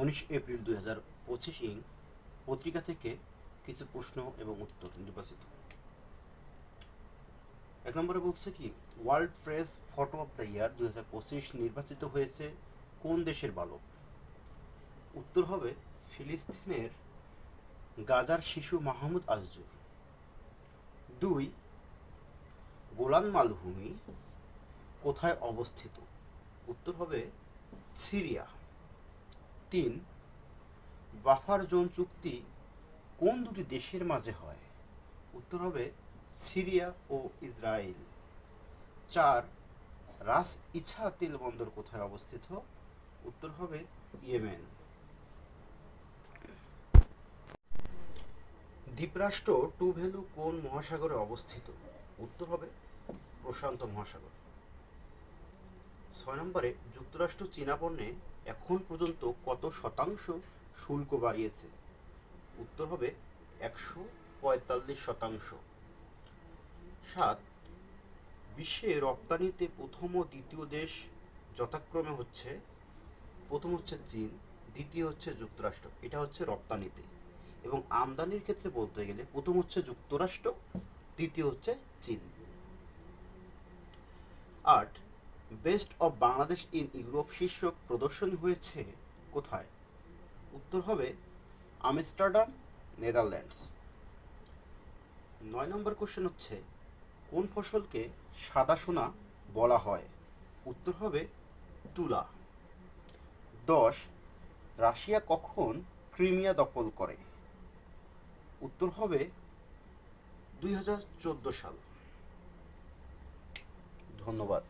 উনিশ এপ্রিল দুই হাজার পঁচিশ ইং পত্রিকা থেকে কিছু প্রশ্ন এবং উত্তর নির্বাচিত। এক নম্বরে বলছে কি world press photo of the year দুই হাজার পঁচিশ নির্বাচিত হয়েছে কোন দেশের বালক? উত্তর হবে ফিলিস্তিনের গাজার শিশু মাহমুদ আজজুর। দুই, গোলান মালভূমি কোথায় অবস্থিত? উত্তর হবে সিরিয়া। তিন, বাফার জোন চুক্তি কোন দুটি দেশের মাঝে হয়? উত্তর হবে সিরিয়া ও ইসরায়েল। চার, রাস ইছা তেল বন্দর কোথায় অবস্থিত? উত্তর হবে ইয়েমেন। দ্বীপরাষ্ট্র টু টুভেলু কোন মহাসাগরে অবস্থিত? উত্তর হবে প্রশান্ত মহাসাগর। ছয় নম্বরে যুক্তরাষ্ট্র চীনা পণ্যে এখন পর্যন্ত কত শতাংশ শুল্ক বাড়িয়েছে? উত্তর হবে একশো পঁয়তাল্লিশ শতাংশ। সাত, বিশ্বে রপ্তানিতে প্রথম ও দ্বিতীয় দেশ যথাক্রমে হচ্ছে, প্রথম হচ্ছে চীন, দ্বিতীয় হচ্ছে যুক্তরাষ্ট্র। এটা হচ্ছে রপ্তানিতে। এবং আমদানির ক্ষেত্রে বলতে গেলে প্রথম হচ্ছে যুক্তরাষ্ট্র, দ্বিতীয় হচ্ছে চীন। আট best of Bangladesh in Europe শীর্ষক প্রদর্শনী হয়েছে কোথায়? উত্তর হবে আমস্টারডাম, নেদারল্যান্ডস। নয় নম্বর কোশ্চেন হচ্ছে, কোন ফসলকে সাদা সোনা বলা হয়? উত্তর হবে তুলা। দশ, রাশিয়া কখন ক্রিমিয়া দখল করে? উত্তর হবে দুই হাজার চোদ্দ সাল। ধন্যবাদ।